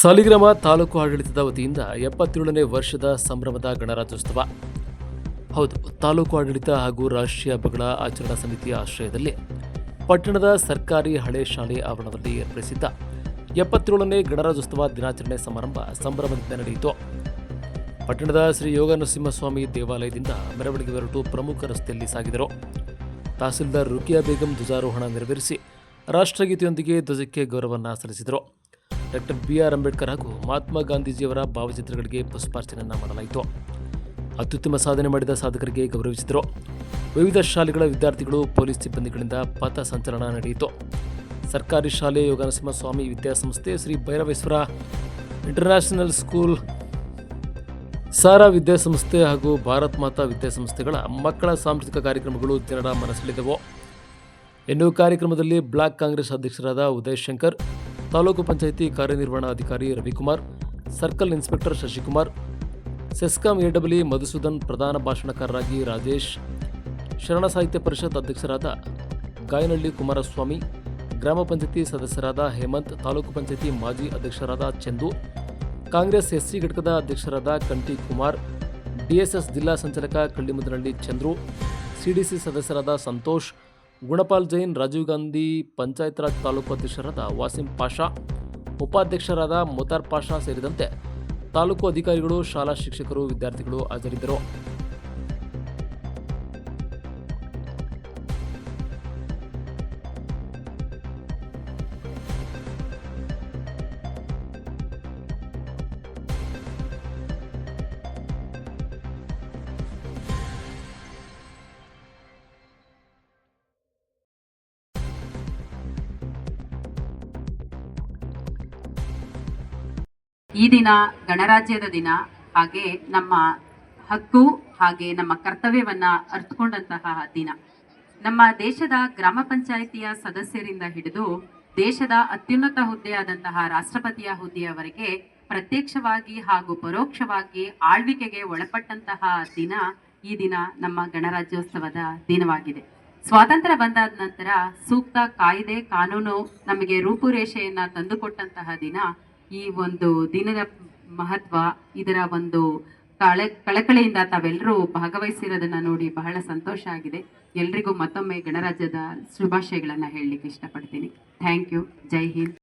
ಸಾಲಿಗ್ರಾಮ ತಾಲೂಕು ಆಡಳಿತದ ವತಿಯಿಂದ ಎಪ್ಪತ್ತೇಳನೇ ವರ್ಷದ ಸಂಭ್ರಮದ ಗಣರಾಜ್ಯೋತ್ಸವ. ಹೌದು, ತಾಲೂಕು ಆಡಳಿತ ಹಾಗೂ ರಾಷ್ಟ್ರೀಯ ಹಬ್ಬಗಳ ಆಚರಣಾ ಸಮಿತಿಯ ಆಶ್ರಯದಲ್ಲಿ ಪಟ್ಟಣದ ಸರ್ಕಾರಿ ಹಳೆ ಶಾಲೆ ಆವರಣದಲ್ಲಿ ಏರ್ಪಡಿಸಿದ್ದ ಎಪ್ಪತ್ತೇಳನೇ ಗಣರಾಜ್ಯೋತ್ಸವ ದಿನಾಚರಣೆ ಸಮಾರಂಭ ಸಂಭ್ರಮದಿಂದ ನಡೆಯಿತು. ಪಟ್ಟಣದ ಶ್ರೀ ಯೋಗ ನರಸಿಂಹಸ್ವಾಮಿ ದೇವಾಲಯದಿಂದ ಮೆರವಣಿಗೆ ಹೊರಟು ಪ್ರಮುಖ ರಸ್ತೆಯಲ್ಲಿ ಸಾಗಿದರು. ತಹಸೀಲ್ದಾರ್ ರುಕಿಯಾ ಬೇಗಂ ಧ್ವಜಾರೋಹಣ ನೆರವೇರಿಸಿ ರಾಷ್ಟ್ರಗೀತೆಯೊಂದಿಗೆ ಧ್ವಜಕ್ಕೆ ಗೌರವವನ್ನು ಸಲ್ಲಿಸಿದರು. ಡಾಕ್ಟರ್ ಬಿ ಆರ್ ಅಂಬೇಡ್ಕರ್ ಹಾಗೂ ಮಹಾತ್ಮ ಗಾಂಧೀಜಿಯವರ ಭಾವಚಿತ್ರಗಳಿಗೆ ಪುಷ್ಪಾರ್ಚನೆಯನ್ನು ಮಾಡಲಾಯಿತು. ಅತ್ಯುತ್ತಮ ಸಾಧನೆ ಮಾಡಿದ ಸಾಧಕರಿಗೆ ಗೌರವಿಸಿದರು. ವಿವಿಧ ಶಾಲೆಗಳ ವಿದ್ಯಾರ್ಥಿಗಳು, ಪೊಲೀಸ್ ಸಿಬ್ಬಂದಿಗಳಿಂದ ಪಥ ಸಂಚಲನ ನಡೆಯಿತು. ಸರ್ಕಾರಿ ಶಾಲೆ ಯೋಗನರಸಿಂಹಸ್ವಾಮಿ ವಿದ್ಯಾಸಂಸ್ಥೆ ಶ್ರೀ ಭೈರವೇಶ್ವರ ಇಂಟರ್ನ್ಯಾಷನಲ್ ಸ್ಕೂಲ್, ಸಾರಾ ವಿದ್ಯಾಸಂಸ್ಥೆ ಹಾಗೂ ಭಾರತ್ ಮಾತಾ ವಿದ್ಯಾಸಂಸ್ಥೆಗಳ ಮಕ್ಕಳ ಸಾಂಸ್ಕೃತಿಕ ಕಾರ್ಯಕ್ರಮಗಳು ಜನರ ಮನಸೆಳೆದವು ಎನ್ನುವ ಕಾರ್ಯಕ್ರಮದಲ್ಲಿ ಬ್ಲಾಕ್ ಕಾಂಗ್ರೆಸ್ ಅಧ್ಯಕ್ಷರಾದ ಉದಯ್ ಶಂಕರ್ ತಾಲೂಕು ಪಂಚಾಯಿತಿ ಕಾರ್ಯನಿರ್ವಹಣಾಧಿಕಾರಿ Ravikumar, circle inspector Shashikumar, CESCOM AW Madhusudan ಪ್ರಧಾನ ಭಾಷಣಕಾರರಾಗಿ ರಾಜೇಶ್, ಶರಣ ಸಾಹಿತ್ಯ ಪರಿಷತ್ ಅಧ್ಯಕ್ಷರಾದ ಗಾಯನಹಳ್ಳಿ ಕುಮಾರಸ್ವಾಮಿ, ಗ್ರಾಮ ಪಂಚಾಯಿತಿ ಸದಸ್ಯರಾದ ಹೇಮಂತ್, ತಾಲೂಕು ಪಂಚಾಯತಿ ಮಾಜಿ ಅಧ್ಯಕ್ಷರಾದ ಚಂದು, ಕಾಂಗ್ರೆಸ್ ಎಸ್ಸಿ ಘಟಕದ ಅಧ್ಯಕ್ಷರಾದ ಕಂಟಿ ಕುಮಾರ್, ಡಿಎಸ್ಎಸ್ ಜಿಲ್ಲಾ ಸಂಚಾಲಕ ಕಳ್ಳಿಮುದನಹಳ್ಳಿ ಚಂದ್ರು, ಸಿಡಿಸಿ ಸದಸ್ಯರಾದ ಸಂತೋಷ್ ಗುಣಪಾಲ್ ಜೈನ್, ರಾಜೀವ್ ಗಾಂಧಿ ಪಂಚಾಯತ್ ರಾಜ್ ತಾಲೂಕು ಅಧ್ಯಕ್ಷರಾದ ವಾಸಿಂ ಪಾಷಾ, ಉಪಾಧ್ಯಕ್ಷರಾದ ಮುತಾರ್ ಪಾಷಾ ಸೇರಿದಂತೆ ತಾಲೂಕು ಅಧಿಕಾರಿಗಳು, ಶಾಲಾ ಶಿಕ್ಷಕರು, ವಿದ್ಯಾರ್ಥಿಗಳು ಹಾಜರಿದ್ದರು. ಈ ದಿನ ಗಣರಾಜ್ಯದ ದಿನ. ಹಾಗೆ ನಮ್ಮ ಹಕ್ಕು ಹಾಗೆ ನಮ್ಮ ಕರ್ತವ್ಯವನ್ನ ಅರ್ಥಕೊಂಡಂತಹ ದಿನ. ನಮ್ಮ ದೇಶದ ಗ್ರಾಮ ಪಂಚಾಯಿತಿಯ ಸದಸ್ಯರಿಂದ ಹಿಡಿದು ದೇಶದ ಅತ್ಯುನ್ನತ ಹುದ್ದೆಯಾದಂತಹ ರಾಷ್ಟ್ರಪತಿಯ ಹುದ್ದೆಯವರೆಗೆ ಪ್ರತ್ಯಕ್ಷವಾಗಿ ಹಾಗೂ ಪರೋಕ್ಷವಾಗಿ ಆಳ್ವಿಕೆಗೆ ಒಳಪಟ್ಟಂತಹ ದಿನ ಈ ದಿನ ನಮ್ಮ ಗಣರಾಜ್ಯೋತ್ಸವದ ದಿನವಾಗಿದೆ. ಸ್ವಾತಂತ್ರ್ಯ ಬಂದಾದ ನಂತರ ಸೂಕ್ತ ಕಾಯ್ದೆ, ಕಾನೂನು ನಮಗೆ ರೂಪುರೇಷೆಯನ್ನ ತಂದುಕೊಟ್ಟಂತಹ ದಿನ ಈ ಒಂದು ದಿನದ ಮಹತ್ವ, ಇದರ ಒಂದು ಕಳೆ, ಕಳಕಳಿಯಿಂದ ತಾವೆಲ್ಲರೂ ಭಾಗವಹಿಸಿರೋದನ್ನ ನೋಡಿ ಬಹಳ ಸಂತೋಷ ಆಗಿದೆ. ಎಲ್ರಿಗೂ ಮತ್ತೊಮ್ಮೆ ಗಣರಾಜ್ಯದ ಶುಭಾಶಯಗಳನ್ನ ಹೇಳಲಿಕ್ಕೆ ಇಷ್ಟಪಡ್ತೀನಿ. Thank you. ಜೈ ಹಿಂದ್.